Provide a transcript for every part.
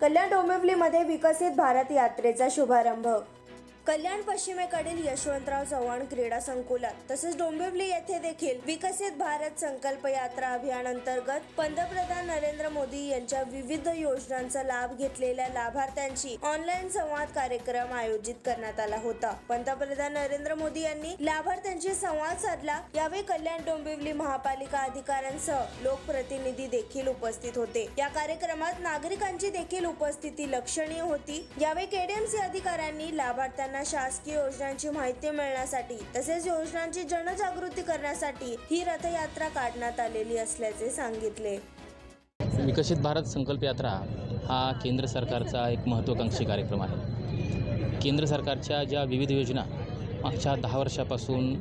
कल्याण डोंबिवलीमध्ये विकसित भारत यात्रेचा शुभारंभ कल्याण पश्चिमेकडील यशवंतराव चव्हाण क्रीडा संकुलात तसेच डोंबिवली येथे देखील विकसित भारत संकल्प यात्रा अभियान अंतर्गत पंतप्रधान नरेंद्र मोदी यांच्या विविध योजनांचा लाभ घेतलेल्या लाभार्थ्यांची ऑनलाईन संवाद कार्यक्रम आयोजित करण्यात आला होता. पंतप्रधान नरेंद्र मोदी यांनी लाभार्थ्यांशी संवाद साधला. यावेळी कल्याण डोंबिवली महापालिका अधिकाऱ्यांसह लोकप्रतिनिधी देखील उपस्थित होते. या कार्यक्रमात नागरिकांची देखील उपस्थिती लक्षणीय होती. यावेळी केडीएमसी अधिकाऱ्यांनी लाभार्थ्यांना शासकीय योजनांची माहिती मिळण्यासाठी तसेच योजनांची जनजागृती करण्यासाठी ही रथयात्रा काढण्यात आलेली असल्याचे सांगितले. विकसित भारत संकल्प यात्रा हा केंद्र सरकारचा एक महत्त्वाकांक्षी कार्यक्रम आहे. केंद्र सरकारच्या ज्या विविध योजना मागच्या दहा वर्षापासून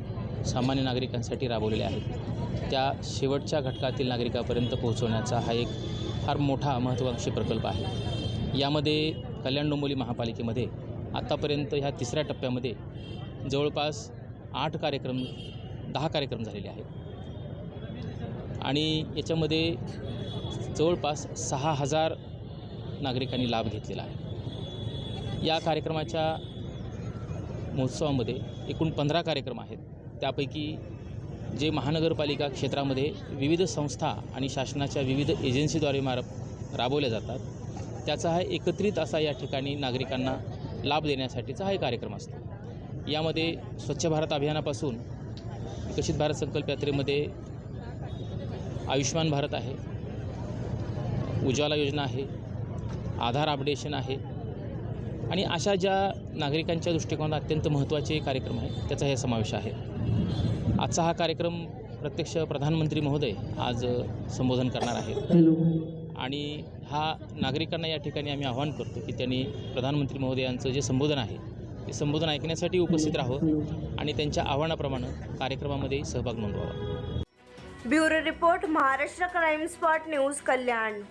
सामान्य नागरिकांसाठी राबवलेल्या आहेत त्या शेवटच्या घटकातील नागरिकापर्यंत पोहोचवण्याचा हा एक फार मोठा महत्त्वाकांक्षी प्रकल्प आहे. यामध्ये कल्याण डोंबोली महापालिकेमध्ये आत्तापर्यंत ह्या तिसऱ्या टप्प्यामध्ये जवळपास आठ कार्यक्रम दहा कार्यक्रम झालेले आहेत. आणि याच्यामध्ये जवळपास सहा हजार नागरिकांनी लाभ घेतलेला आहे. या कार्यक्रमाच्या महोत्सवामध्ये एकूण पंधरा कार्यक्रम आहेत. त्यापैकी जे महानगरपालिका क्षेत्रामध्ये विविध संस्था आणि शासनाच्या विविध एजन्सीद्वारे मार राबवल्या जातात. त्याचा हा एकत्रित असा या ठिकाणी नागरिकांना लाभ देण्यासाठीचा हा एक कार्यक्रम असतो. यामध्ये स्वच्छ भारत अभियानापासून विकसित भारत संकल्प यात्रेमध्ये आयुष्यमान भारत आहे उज्ज्वला योजना आहे आधार अपडेशन आहे आणि अशा ज्या नागरिकांच्या दृष्टिकोनात अत्यंत महत्त्वाचे कार्यक्रम आहेत त्याचा हे समावेश आहे. आजचा हा कार्यक्रम प्रत्यक्ष प्रधानमंत्री महोदय आज संबोधन करणार आहेत. आणि हा नागरिकांना या ठिकाणी आम्ही आवाहन करतो की त्यांनी प्रधानमंत्री महोदयांचं जे संबोधन आहे ते संबोधन ऐकण्यासाठी उपस्थित राहावं आणि त्यांच्या आव्हानाप्रमाणे कार्यक्रमामध्ये सहभाग नोंदवावा. Bureau report Maharashtra crime spot news Kalyan.